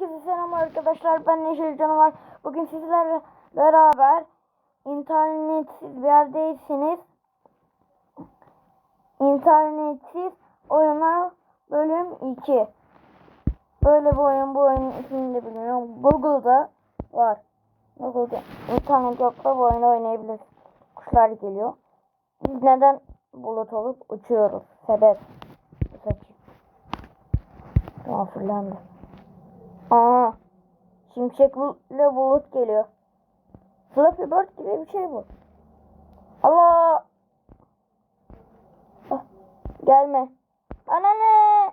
Herkese selam arkadaşlar. Ben Neşeli Canavar. Bugün sizlerle beraber internetsiz bir yerdeyseniz internetsiz oyunlar bölüm 2. Böyle bir oyun bu oyunun ismini de bilmiyorum. Google'da var. Google'da internet yoksa bu oyunu oynayabilir. Kuşlar geliyor. Biz neden bulut olup uçuyoruz? Sebep. Sebep. Tamam fırlandı. Aa, şimşekle bulut geliyor. Flappy Bird gibi bir şey bu. Allah! Ah, gelme. Anne!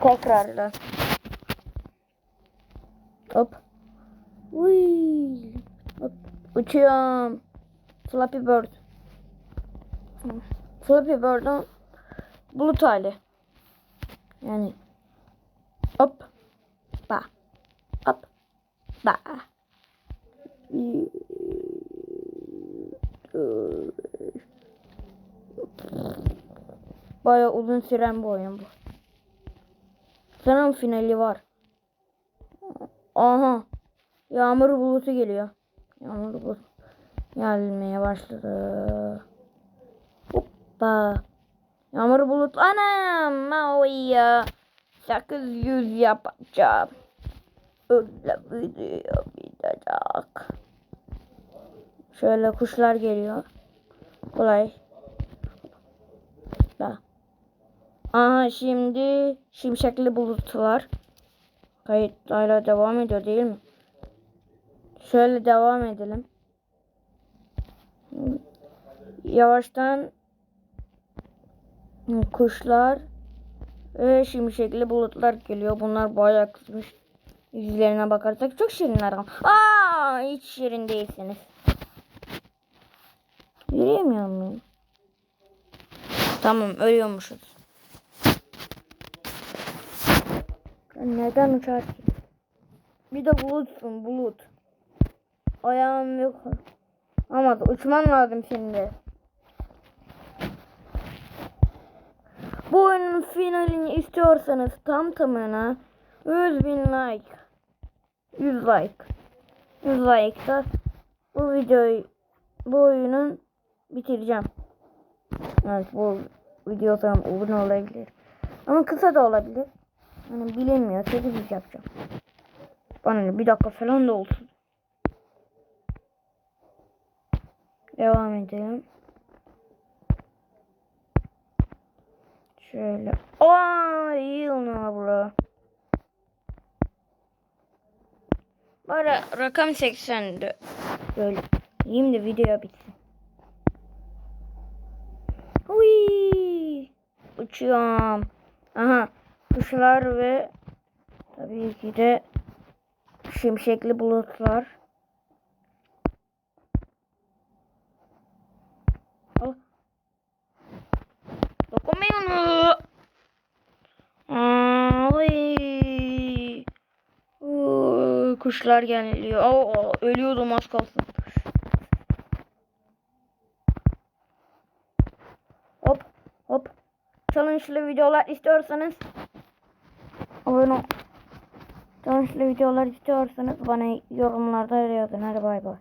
Tekrarla. Hop. Uy. Hop. Uçuyorum. Flappy Bird. Flappy Bird'ın bulut hali. Yani hop ba hop ba Baya uzun süren bir oyun bu. Sanırım finali var. Aha. Yağmur bulutu geliyor. Yağmur bulutu gelmeye başladı. Hoppa. Yağmur bulut. Anam. Maui ya. 800 yapacağım. Öyle video bitecek. Şöyle kuşlar geliyor. Kolay. Da. Aha şimdi şimşekli bulutlar. Kayıt hala devam ediyor değil mi? Şöyle devam edelim. Yavaştan kuşlar ve şimşekli bulutlar geliyor. Bunlar bayağı kızmış. Yüzlerine bakarsak çok şirinler ama. Aa, hiç şirin değilsiniz. Yürüyemiyor muyum? Tamam ölüyormuşuz. Neden uçar ki? Bir de bulutsun bulut. Ayağım yok. Ama uçman lazım şimdi. Bu oyunun finalini istiyorsanız tam tamına 100 bin like 100 like 100 like'da bu videoyu bu oyunun bitireceğim. Evet bu video sonra uzun olabilir. Ama kısa da olabilir. Hani bilinmiyor. 800 yapacağım. Bana bir dakika falan da olsun. Devam edelim. Şöyle. Aa, iyi ona bura. Bana rakam 80'di. Böyle. Yiyeyim de video bitsin. Hui. Uçuyorum. Aha. Kuşlar ve tabii ki de şimşekli bulutlar. Kuşlar geliyor. Oo, ölüyordum az kalsın. Hop hop. Challenge'lı videolar istiyorsanız abone ol. Challenge'lı videolar istiyorsanız bana yorumlarda yazın. Hadi bay bay.